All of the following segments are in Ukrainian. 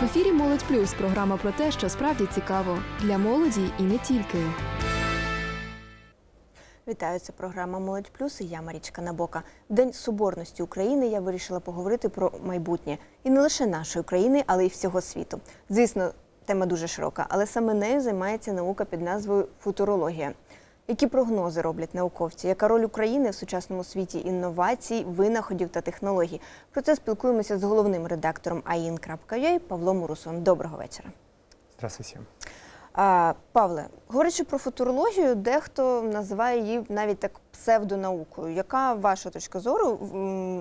В ефірі Молодь Плюс програма про те, що справді цікаво для молоді і не тільки. Вітаю, це програма Молодь Плюс і я Марічка Набока. В День Соборності України я вирішила поговорити про майбутнє і не лише нашої країни, але й всього світу. Звісно, тема дуже широка, але саме нею займається наука під назвою футурологія. Які прогнози роблять науковці? Яка роль України в сучасному світі інновацій, винаходів та технологій? Про це спілкуємося з головним редактором ain.ua Павлом Урусовим. Доброго вечора. Здравствуйте. А, Павле, говорячи про футурологію, дехто називає її навіть так псевдонаукою. Яка ваша точка зору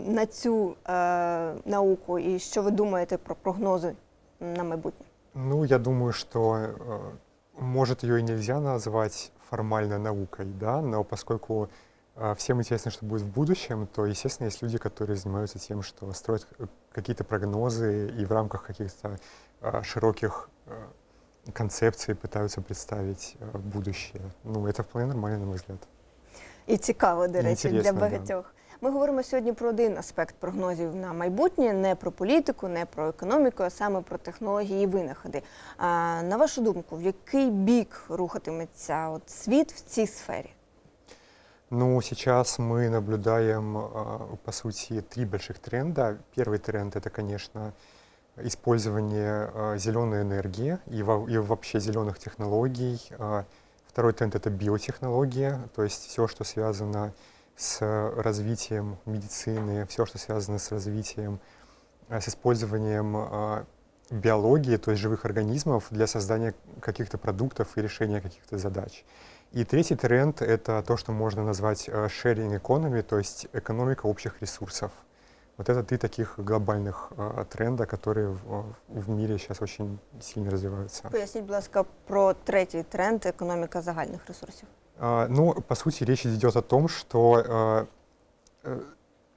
на цю е, науку і що ви думаєте про прогнози на майбутнє? Ну, я думаю, что э, может ее и нельзя назвать формально наукой, да, но поскольку э, всем интересно, что будет в будущем, то, естественно, есть люди, которые занимаются тем, что строят э, какие-то прогнозы и в рамках каких-то э, широких э, концепций пытаются представить э, будущее. Ну, это вполне нормально, на мой взгляд. І цікаво, до І речі, для інтересно, да. багатьох. Ми говоримо сьогодні про один аспект прогнозів на майбутнє, не про політику, не про економіку, а саме про технології і винаходи. А, на вашу думку, в який бік рухатиметься от світ в цій сфері? Ну, сейчас мы наблюдаем, а, по сути, три больших тренда. Первый тренд — это, конечно, использование зеленой энергии и, во- и вообще зеленых технологий. А, Второй тренд — это биотехнология, то есть все, что связано с развитием медицины, все, что связано с развитием, а, с использованием а, биологии, то есть живых организмов для создания каких-то продуктов и решения каких-то задач. И третий тренд — это то, что можно назвать э, sharing economy, то есть экономика общих ресурсов. Вот это три таких глобальных э, тренда, которые в, в мире сейчас очень сильно развиваются. Поясніть, будь ласка, про третій тренд економіка загальних ресурсів. А, Ну, по сути, речь идет о том, что э, э,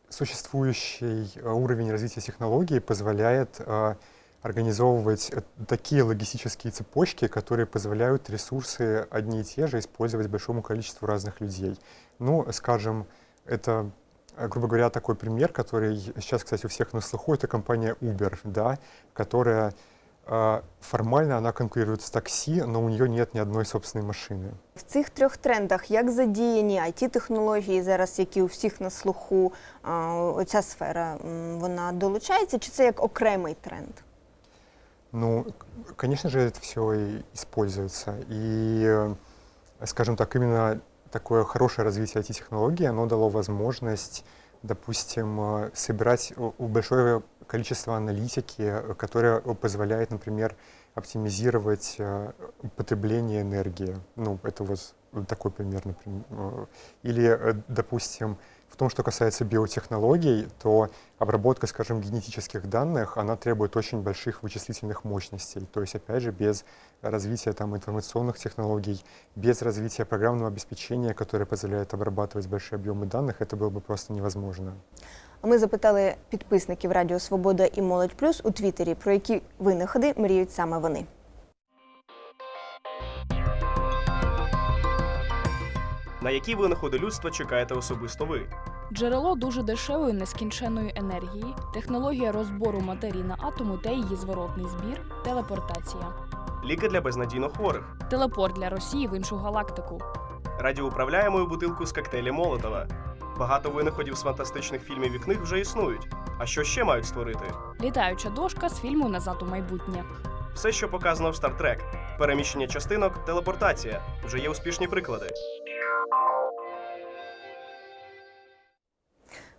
существующий э, уровень развития технологий позволяет э, организовывать э, такие логистические цепочки, которые позволяют ресурсы одни и те же использовать большому количеству разных людей. Ну, скажем, это, грубо говоря, такой пример, который сейчас, кстати, у всех на слуху, это компания Uber, да, которая формально она конкурирует с такси, но у нее нет ни одной собственной машины. В цих трьох трендах як задіяні it технології зараз, які у всіх на слуху, а, оця сфера м, вона долучається, чи це як окремий тренд? Ну, к- конечно же, это все и используется. И, э, скажем так, именно такое хорошее развитие IT-технологий, оно дало возможность, допустим, э, собирать у- у большое количество аналитики, э, которая позволяет, например, оптимизировать э, потребление энергии. Ну, это вот такой пример, например. Э, Или, э, допустим, в том, что касается биотехнологий, то обработка, скажем, генетических данных, она требует очень больших вычислительных мощностей. То есть, опять же, без развития там, информационных технологий, без развития программного обеспечения, которое позволяет обрабатывать большие объемы данных, это было бы просто невозможно. А Ми запитали підписників Радіо Свобода і Молодь Плюс у Твіттері, про які винаходи мріють саме вони. На які винаходи людства чекаєте особисто ви? Джерело дуже дешевої нескінченної енергії, технологія розбору матерії на атоми та її зворотний збір, телепортація, Ліки для безнадійно хворих, телепорт для Росії в іншу галактику, радіоуправляємою бутилку з коктейлі Молотова. Багато винаходів з фантастичних фільмів і книг вже існують. А що ще мають створити? літаюча дошка з фільму Назад у майбутнє. Все, що показано в Star Trek. переміщення частинок, телепортація. Вже є успішні приклади.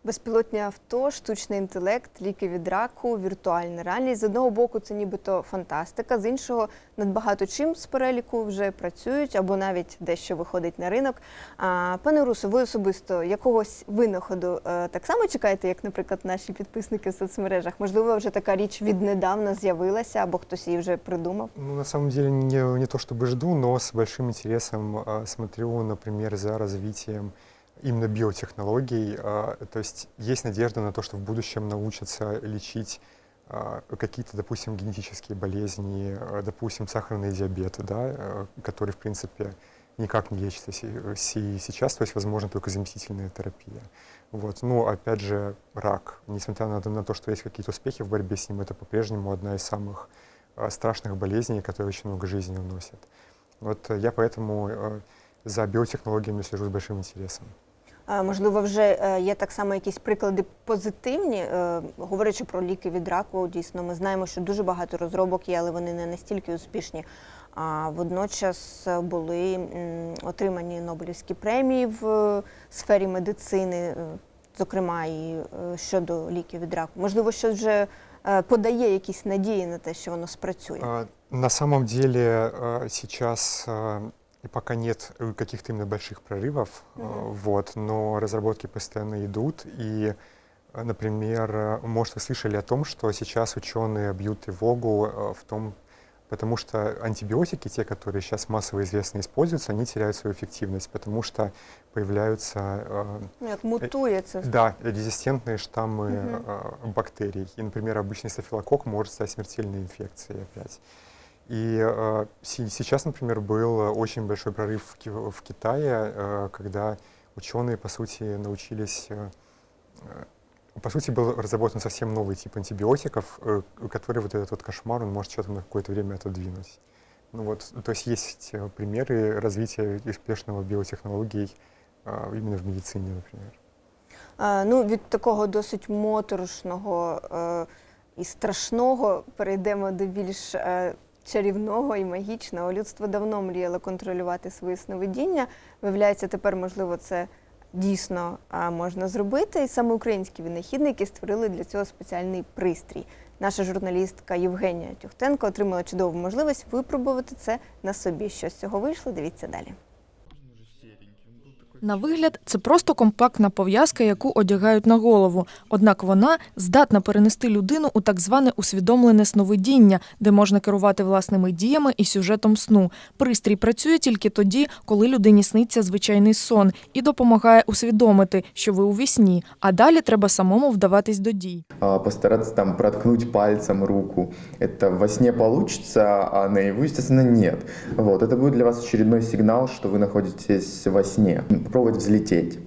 Безпілотні авто, штучний інтелект, ліки від раку, віртуальна реальність. З одного боку, це нібито фантастика, з іншого над багато чим з переліку вже працюють або навіть дещо виходить на ринок. А, пане Русо, ви особисто якогось винаходу е, так само чекаєте, як, наприклад, наші підписники в соцмережах? Можливо, вже така річ віднедавна з'явилася, або хтось її вже придумав? Ну, на самом деле, не, не то чтобы жду, но с большим интересом а, смотрю, например, за развитием именно биотехнологий. А, то есть есть надежда на то, что в будущем научатся лечить а, какие-то, допустим, генетические болезни, а, допустим, сахарный диабет, да, который, в принципе, никак не лечится се- се- сейчас, то есть, возможно, только заместительная терапия. Вот. Ну, опять же, рак. Несмотря на, на то, что есть какие-то успехи в борьбе с ним, это по-прежнему одна из самых страшных болезней, которые очень много жизни уносят. Вот э, я поэтому э, за биотехнологиями слежу с большим интересом. Можливо, вже е, є так само якісь приклади позитивні. Е, Говорячи про ліки від раку, дійсно, ми знаємо, що дуже багато розробок є, але вони не настільки успішні. А водночас е, були отримані Нобелівські премії в сфері медицини, зокрема і щодо ліків від раку. Можливо, що вже подає якісь надії на те, що воно спрацює. На самом деле сейчас и пока нет э, каких-то именно больших прорывов, Мгм. вот, но разработки постоянно идут. И, э, например, может, вы слышали о том, что сейчас ученые бьют тревогу в том, потому что антибиотики, те, которые сейчас массово известно используются, они теряют свою эффективность, потому что появляются э, мутує це. да, резистентные штаммы Мгм. э, бактерий. И, например, обычный стафилококк может стать смертельной инфекцией опять. И э, се- сейчас, например, был э, очень большой прорыв в, Ки- в Китае, э, когда ученые, по сути, научились... э, э, по сути, был разработан совсем новый тип антибиотиков, э, который вот этот вот кошмар, он может что-то на какое-то время отодвинуть. Ну вот, то есть есть э, примеры развития успешного биотехнологий э, именно в медицине, например. Е, Ну, від такого досить моторошного е, і страшного перейдемо до більш е, чарівного і магічного. Людство давно мріяло контролювати свої сновидіння. Виявляється, тепер, можливо, це дійсно можна зробити. І саме українські винахідники створили для цього спеціальний пристрій. Наша журналістка Євгенія Тюхтенко отримала чудову можливість випробувати це на собі. Що з цього вийшло? Дивіться далі. На вигляд, це просто компактна пов'язка, яку одягають на голову. Однак вона здатна перенести людину у так зване усвідомлене сновидіння, де можна керувати власними діями і сюжетом сну. Пристрій працює тільки тоді, коли людині сниться звичайний сон, і допомагає усвідомити, що ви у вісні, а далі треба самому вдаватись до дій. а, постараться там проткнуть пальцем руку. Это во сне получится, а наяву, естественно, нет. Вот, это будет для вас очередной сигнал, что вы находитесь во сне. Попробовать взлететь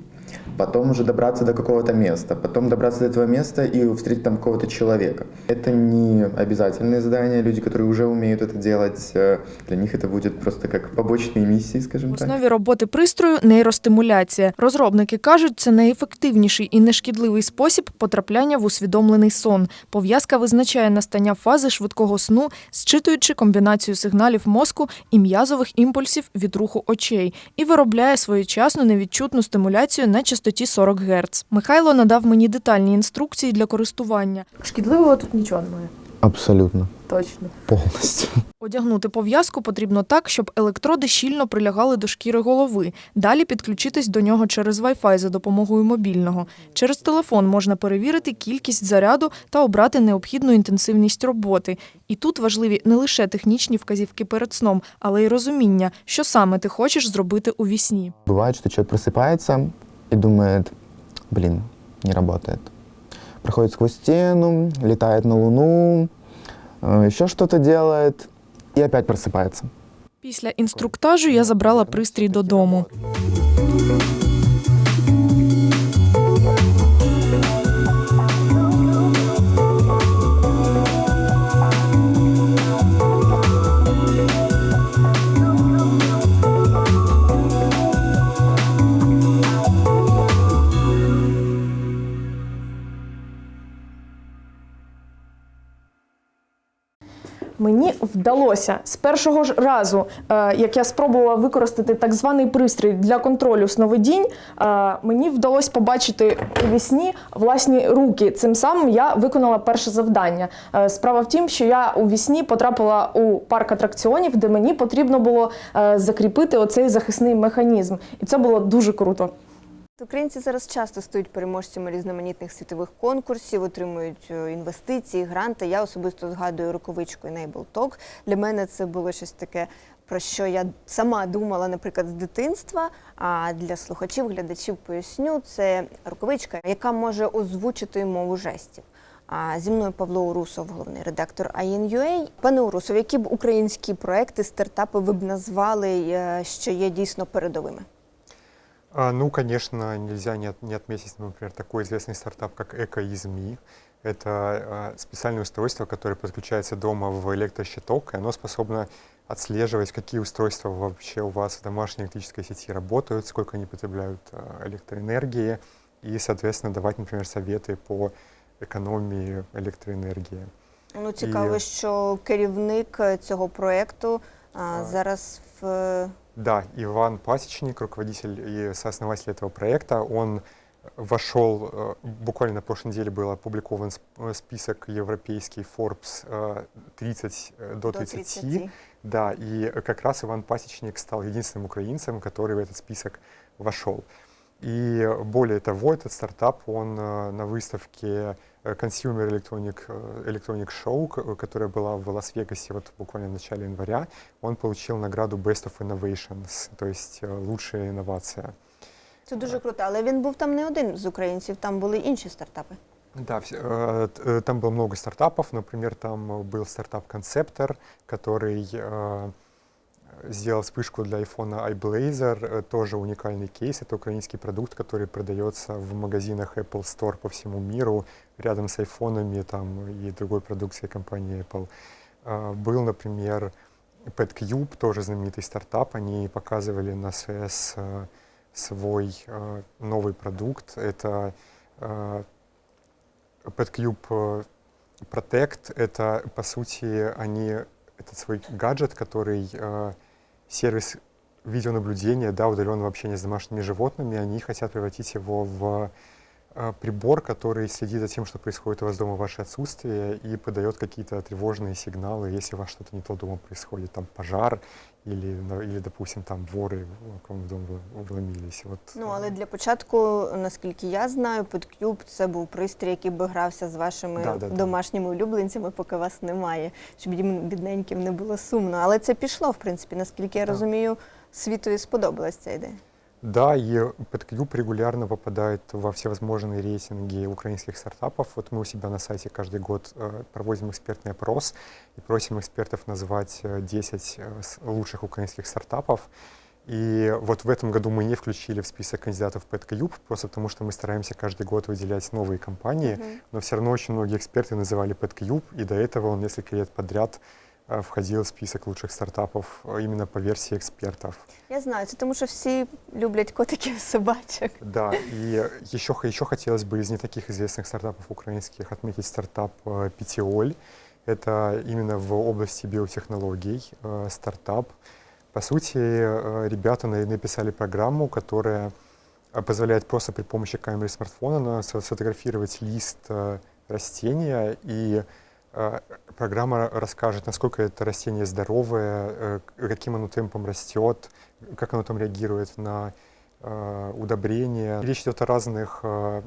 Потом уже добраться до какого-то места, потом добраться до этого места и встретить там какого-то человека. Это не обязательные задания, люди, которые уже умеют это делать, э, для них это будет просто как побочные миссии, скажем В так. основі роботи пристрою нейростимуляція. Розробники кажуть, це найефективніший і нешкідливий спосіб потрапляння в усвідомлений сон. Пов'язка визначає настання фази швидкого сну, зчитуючи комбінацію сигналів мозку і м'язових імпульсів від руху очей, і виробляє своєчасну невідчутну стимуляцію на частоті 40 Гц. Михайло надав мені детальні інструкції для користування. Шкідливого тут нічого немає. Абсолютно. Точно. Полностью. Одягнути пов'язку потрібно так, щоб електроди щільно прилягали до шкіри голови. Далі підключитись до нього через Wi-Fi за допомогою мобільного. Через телефон можна перевірити кількість заряду та обрати необхідну інтенсивність роботи. І тут важливі не лише технічні вказівки перед сном, але й розуміння, що саме ти хочеш зробити у вісні. Бывает, что человек просыпается и думает, блин, не работает. Проходит сквозь стену, летает на Луну, э, еще что-то делает и опять просыпается. Після інструктажу я забрала пристрій додому. Вдалося з першого ж разу, е, як я спробувала використати так званий пристрій для контролю сновидінь, е, мені вдалося побачити у вісні власні руки. Цим самим я виконала перше завдання. Е, Справа в тім, що я у вісні потрапила у парк атракціонів, де мені потрібно було закріпити оцей захисний механізм. І це було дуже круто. Українці зараз часто стають переможцями різноманітних світових конкурсів, отримують е, інвестиції, гранти. Я особисто згадую рукавичку Enable Talk. Для мене це було щось таке, про що я сама думала, наприклад, з дитинства. А для слухачів, глядачів поясню, це рукавичка, яка може озвучити мову жестів. А зі мною Павло Урусов, головний редактор IN.UA. Пане Урусов, які б українські проекти, стартапи ви б назвали, е, що є дійсно передовими? А, ну, конечно, нельзя не, от- не отметить, например, такой известный стартап, как EcoIzMe. Это э, специальное устройство, которое подключается дома в электрощиток, и оно способно отслеживать, какие устройства вообще у вас в домашней электрической сети работают, сколько они потребляют э, электроэнергии, и, соответственно, давать, например, советы по экономии электроэнергии. Ну, цікаво, І- що керівник е, цього проекту а, А. зараз в Да, Иван Пасечник, руководитель и сооснователь этого проекта, он вошел, э, буквально на прошлой неделе был опубликован сп- э, список европейский Forbes э, 30 э, до 30. Да, и как раз Иван Пасечник стал единственным украинцем, который в этот список вошел. И более того, этот стартап, он э, на выставке э, Consumer Electronic, э, Electronic Show, к- которая была в Лас-Вегасе вот буквально в начале января, он получил награду Best of Innovations, то есть э, лучшая инновация. Це дуже круто. Але він був там не один з українців, там були інші стартапи. Да, вс- э, т- э, там было много стартапов. Например, там э, был стартап Conceptor, который э, сделал вспышку для iPhone iBlazer. Э, Тоже уникальный кейс. Это украинский продукт, который продается в магазинах Apple Store по всему миру, Рядом с айфонами там, и другой продукцией компании Apple. Э, Был, например, PetCube, тоже знаменитый стартап. Они показывали на CES э, свой э, новый продукт. Это PetCube Protect — это, по сути, они этот свой гаджет, который сервис видеонаблюдения, да, удаленного общения с домашними животными, они хотят превратить его в прибор, который следит за тем, что происходит у вас дома в ваше отсутствие и подает какие-то тревожные сигналы, если у вас что-то не то дома происходит, там пожар или, на- или допустим, там воры к вам в дом вы- вломились. Вот, Ну, э, але для початку, наскільки я знаю, PodCube – це був пристрій, який би грався з вашими Да-да-да. домашніми улюбленцями, поки вас немає, щоб їм бідненьким не було сумно. Але це пішло, в принципі, наскільки я Так. розумію, світові сподобалась ця ідея. Да, и PodCube регулярно попадает во всевозможные рейтинги украинских стартапов. Вот мы у себя на сайте каждый год э, проводим экспертный опрос и просим экспертов назвать э, 10 э, с- лучших украинских стартапов. И вот в этом году мы не включили в список кандидатов в PodCube, просто потому что мы стараемся каждый год выделять новые компании, но все равно очень многие эксперты называли PodCube, и до этого он несколько лет подряд э, входил в список лучших стартапов э, именно по версии экспертов. Я знаю, це тому, що всі люблять котиків і собачок. Да, и еще, еще хотелось бы из не таких известных стартапов украинских отметить стартап э, Питиоль. Это именно в области биотехнологий э, стартап. По сути, э, ребята на- написали программу, которая э, позволяет просто при помощи камеры смартфона на- сфо- сфотографировать лист э, растения, и э, программа расскажет, насколько это растение здоровое, э, каким оно темпом растет, как оно там реагирует на э, удобрения. Речь идет о разных э,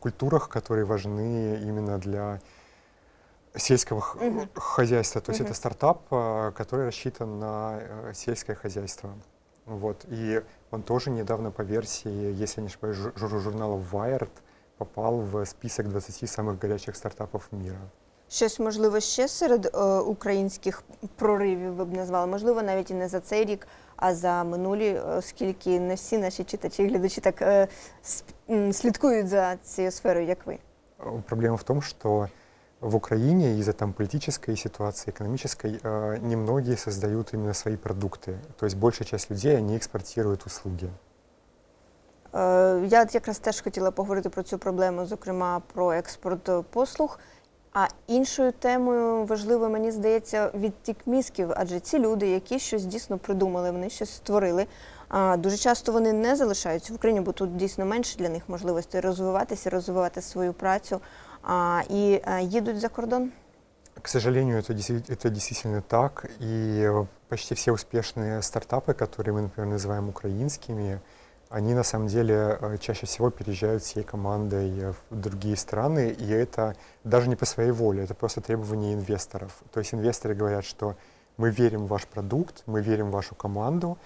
культурах, которые важны именно для сельского Мгм. хозяйства. То есть Мгм. это стартап, э, который рассчитан на э, сельское хозяйство. Вот. И он тоже недавно по версии, если не ошибаюсь, жур- жур- журнала Wired попал в список 20 самых горячих стартапов мира. Щось, можливо, ще серед е, українських проривів ви б назвали, можливо, навіть і не за цей рік, а за минулі, оскільки не всі наші читачі і глядачі так е, с- м, слідкують за цією сферою, як ви. Э, Проблема в том, что в Украине из-за там политической ситуации, экономической, э, немногие создают именно свои продукты. То есть большая часть людей, они экспортируют услуги. Е, Я от якраз теж хотіла поговорити про цю проблему, зокрема про експорт е, послуг. А іншою темою важливо, мені здається, відтік мізків, адже ці люди, які щось дійсно придумали, вони щось створили. А дуже часто вони не залишаються в Україні, бо тут дійсно менше для них можливостей розвиватися, розвивати свою працю. А, і е, їдуть за кордон. К сожалению, это, действи- это действительно так. И э, почти все успешные стартапы, которые мы, например, называем украинскими, они на самом деле э, чаще всего переезжают всей командой э, в другие страны, и это даже не по своей воле, это просто требование инвесторов. То есть инвесторы говорят, что мы верим в ваш продукт, мы верим в вашу команду,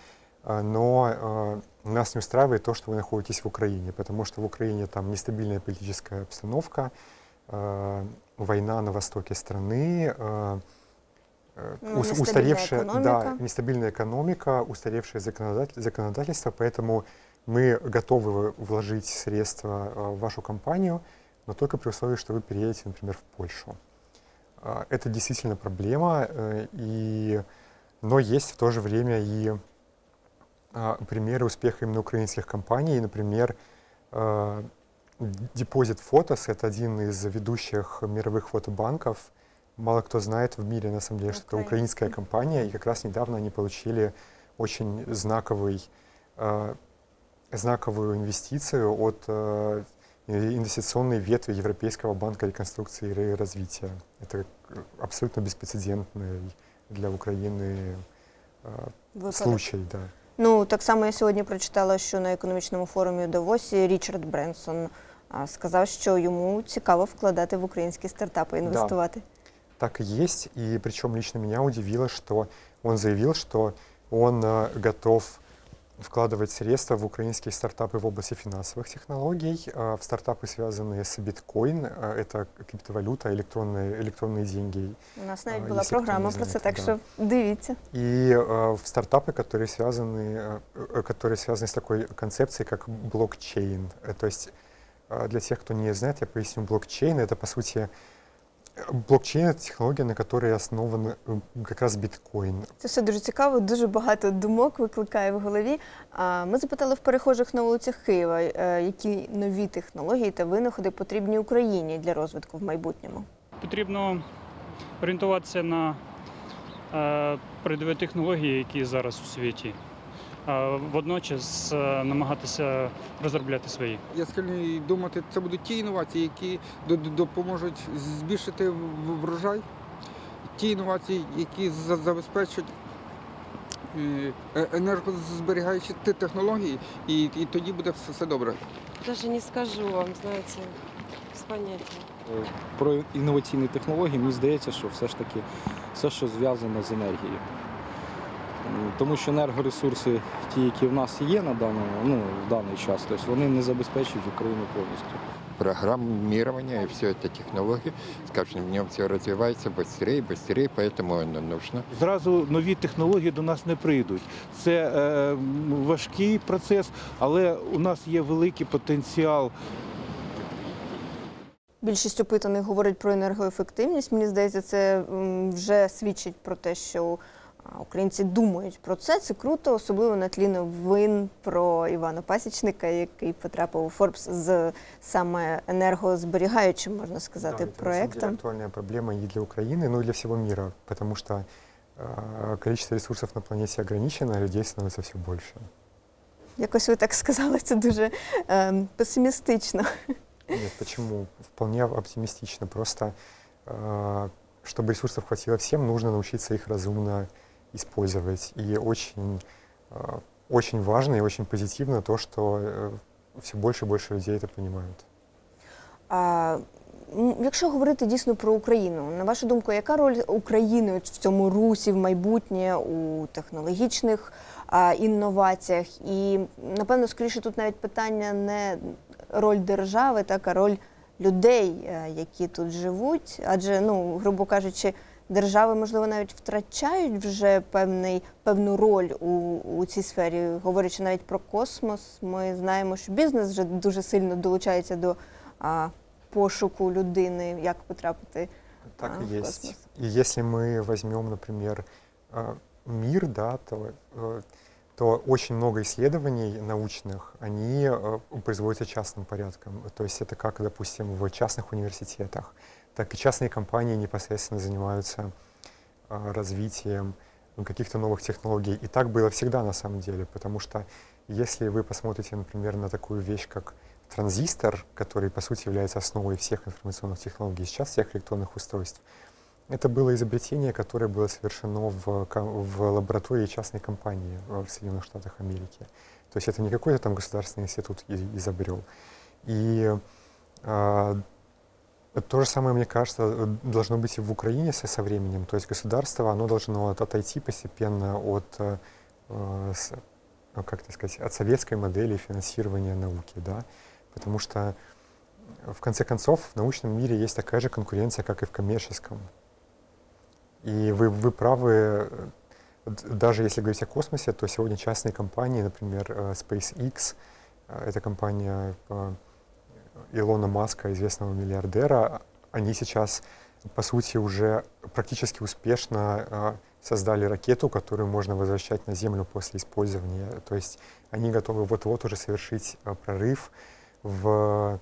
э, но нас не устраивает то, что вы находитесь в Украине, потому что в Украине там нестабильная политическая обстановка, война на востоке страны, Ну, ус- нестабильная устаревшая, да, экономика. нестабильная экономика, устаревшее законодатель- законодательство, поэтому мы готовы вложить средства э, в вашу компанию, но только при условии, что вы переедете, например, в Польшу. А, Это действительно проблема, э, и, но есть в то же время и а, примеры успеха именно украинских компаний. Например, Deposit Photos — это один из ведущих мировых фотобанков. Мало кто знает в мире, на самом деле, что это украинская компания, и как раз недавно они получили очень знаковый, знаковую инвестицию от э, инвестиционной ветви Европейского банка реконструкции и развития. Это э, абсолютно беспрецедентный для Украины э, Випадок. случай, да. Ну так само я сьогодні прочитала, що на економічному форумі у Давосі Річард Бренсон а, сказав, що йому цікаво вкладати в українські стартапи, інвестувати. Так и есть, и причем лично меня удивило, что он заявил, что он э, готов вкладывать средства в украинские стартапы в области финансовых технологий, э, в стартапы, связанные с биткоин, э, это криптовалюта, электронные, электронные деньги, У нас навіть А, була якщо хто програма не про це, знає, так то що дивіться. и э, в стартапы, которые связаны, э, э, которые связаны с такой концепцией, как блокчейн. Э, То есть э, для тех, кто не знает, я поясню, блокчейн это по сути э, блокчейн это технология, на которой основан э, как раз биткоин. Це все дуже цікаво, дуже багато думок викликає в голові. А ми запитали в перехожих на вулицях Києва, е, які нові технології та винаходи потрібні Україні для розвитку в майбутньому. Потрібно орієнтуватися на е, передові технології, які зараз у світі, водночас е, намагатися розробляти свої. Я схильний думати, це будуть ті інновації, які до- до- допоможуть збільшити врожай, ті інновації, які за- забезпечать е, е- енергозберігаючі технології, і, і тоді буде все, все добре. Даже не скажу вам, знаете, без понятия. про інноваційні технології, мені здається, що все ж таки все, що зв'язано з енергією М, Тому що енергоресурси, ті, які в нас є на даному, ну, в даний час, тобто вони не забезпечують Україну повністю. программирование и все это технологии. С каждым днем все развивается быстрее и быстрее, поэтому оно нужно. Зразу нові технології до нас не прийдуть. Це е, важкий процес, але у нас є великий потенціал Більшість опитаних говорить про енергоефективність. Мені здається, це м, вже свідчить про те, що а, українці думають про це. Це круто, особливо на тлі новин про Івана Пасічника, який потрапив у Форбс з саме енергозберігаючим, можна сказати, Да, это на самом деле проектом. актуальная проблема и для Украины, но и для всего мира, потому что э, количество ресурсов на планете ограничено, а людей становится все больше. Якось ви так сказали, це дуже ем, песимістично. Нет, почему? Вполне оптимистично. Просто, э, чтобы ресурсов хватило всем, нужно научиться их разумно использовать. И очень, э, очень важно и очень позитивно то, что все больше и больше людей это понимают. А, якщо говорити дійсно про Україну, на вашу думку, яка роль України в цьому русі в майбутнє у технологічних а, інноваціях? І напевно, скоріше тут навіть питання не роль держави, так а роль людей, е, які тут живуть. Адже, ну, грубо кажучи, держави, можливо, навіть втрачають вже певний, певну роль у, у цій сфері. Говорячи навіть про космос, ми знаємо, що бізнес вже дуже сильно долучається до а, пошуку людини, як потрапити. Так а, и в есть. космос. И если мы возьмем, например, э, мир, да, то, э, то очень много исследований научных, они э, производятся частным порядком. То есть это как, допустим, в частных университетах, Так и частные компании непосредственно занимаются э, развитием каких-то новых технологий. И так было всегда на самом деле, потому что если вы посмотрите, например, на такую вещь, как транзистор, который, по сути, является основой всех информационных технологий, сейчас всех электронных устройств, это было изобретение, которое было совершено в, в лаборатории частной компании в Соединенных Штатах Америки. То есть это не какой-то там государственный институт изобрел. И а, то же самое, мне кажется, должно быть и в Украине со, со временем. То есть государство, оно должно от- отойти постепенно от, э, ну, как это сказать, от советской модели финансирования науки, да, потому что в конце концов в научном мире есть такая же конкуренция, как и в коммерческом. И вы, вы правы, э, даже если говорить о космосе, то сегодня частные компании, например, э, SpaceX, э, это компания, Илона Маска, известного миллиардера, они сейчас, по сути, уже практически успешно э, создали ракету, которую можно возвращать на Землю после использования. То есть они готовы вот-вот уже совершить э, прорыв в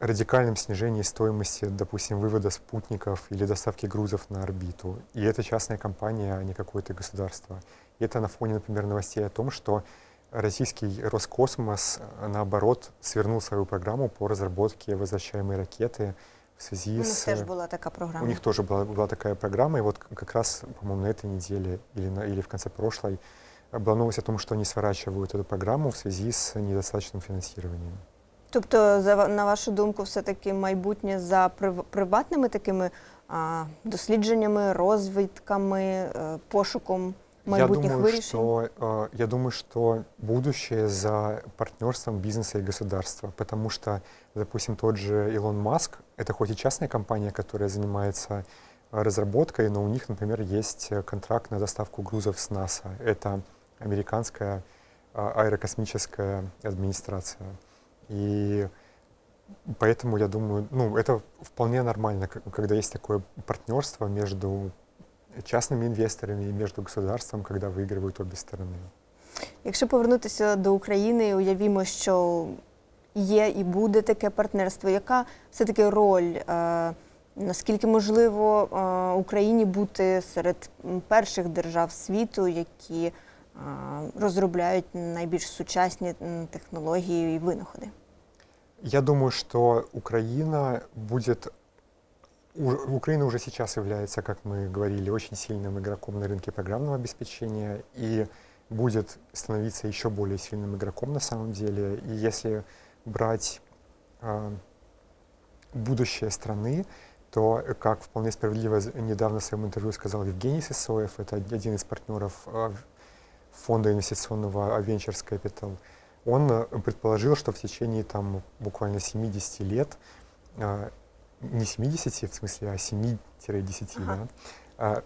радикальном снижении стоимости, допустим, вывода спутников или доставки грузов на орбиту. И это частная компания, а не какое-то государство. И это на фоне, например, новостей о том, что российский Роскосмос, э, наоборот, свернул свою программу по разработке возвращаемой ракеты в связи У них с... теж була така програма. У них тоже была, была такая программа, и вот к- как раз, по-моему, на этой неделе или, на, или в конце прошлой э, была новость о том, что они сворачивают эту программу в связи с недостаточным финансированием. Тобто, за ва- на вашу думку, все-таки майбутнє за прив- приватними такими а, дослідженнями, розвідками, е, пошуком майбутніх я думаю, вирішень? что, э, я думаю, что будущее за партнерством бизнеса и государства, потому что, допустим, тот же Илон Маск, это хоть и частная компания, которая занимается э, разработкой, но у них, например, есть контракт на доставку грузов с НАСА. Это американская э, аэрокосмическая администрация. И поэтому я думаю, ну, это вполне нормально, когда есть такое партнерство между частными инвесторами и между государством, когда выигрывают обе стороны. Якщо повернутися до України, уявімо, що є і буде таке партнерство, яка все-таки роль, е, наскільки можливо е, Україні бути серед м, перших держав світу, які е, розробляють найбільш сучасні м, технології і винаходи? Я думаю, что Украина будет... Украина уже сейчас является, как мы говорили, очень сильным игроком на рынке программного обеспечения и будет становиться еще более сильным игроком на самом деле. И если брать а, будущее страны, то, э, как вполне справедливо недавно в своем интервью сказал Евгений Сысоев, это один из партнеров а, фонда инвестиционного Ventures Capital, он э, предположил, что в течение там буквально 70 лет, а, не 70 в смысле, а 7-10, Ага. да, а,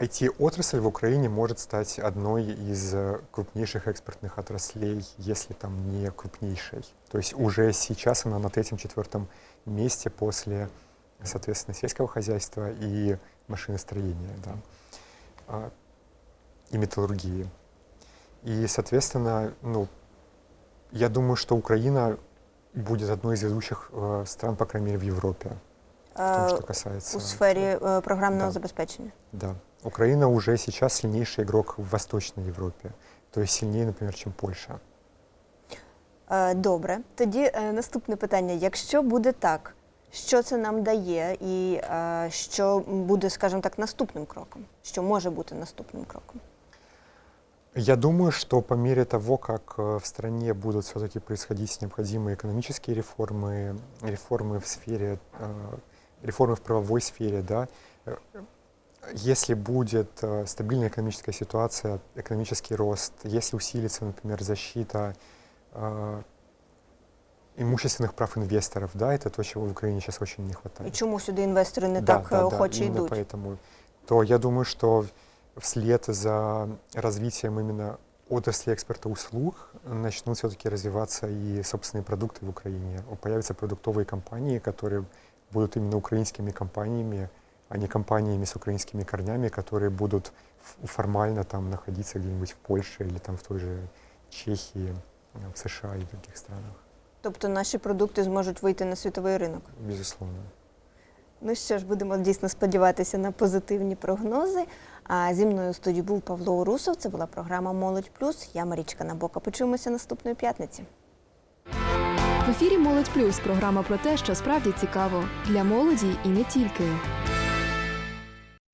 IT-отрасль в Украине может стать одной из э, крупнейших экспортных отраслей, если там не крупнейшей. То есть уже сейчас она на третьем-четвертом месте после, соответственно, сельского хозяйства и машиностроения, да, а, и металлургии. И, соответственно, ну, я думаю, что Украина будет одной из ведущих э, стран, по крайней мере, в Европе, в том, Е, что касается... У сфері е, програмного Да. забезпечення. Да. Украина уже сейчас сильнейший игрок в Восточной Европе. То есть сильнее, например, чем Польша. Добре, тоді е, наступне питання: якщо буде так, що це нам дає, і е, що буде, скажімо так, наступним кроком? Що може бути наступним кроком? Я думаю, что по мере того, как э, в стране будут все-таки происходить необходимые экономические реформы, реформы в сфере, э, реформы в правовой сфере, да, э, если будет э, стабильная экономическая ситуация, экономический рост, если усилится, например, защита э, имущественных прав инвесторов, да, это то, чего в Украине сейчас очень не хватает. І чому сюди інвестори не Да, так да, е, да, охоче именно йдуть? поэтому, то я думаю, что вслед за развитием именно отрасли экспорта услуг начнут все-таки развиваться и собственные продукты в Украине. Появятся продуктовые компании, которые будут именно украинскими компаниями, а не компаниями с украинскими корнями, которые будут ф- формально там находиться где-нибудь в Польше или там в той же Чехии, э, в США и других странах, Тобто наші продукти зможуть вийти на світовий ринок. безусловно. Ну що ж, будемо дійсно сподіватися на позитивні прогнози. А зі мною у студії був Павло Урусов. Це була програма Молодь Плюс. Я Марічка Набока. Почуємося наступної п'ятниці. В ефірі Молодь Плюс програма про те, що справді цікаво для молоді і не тільки.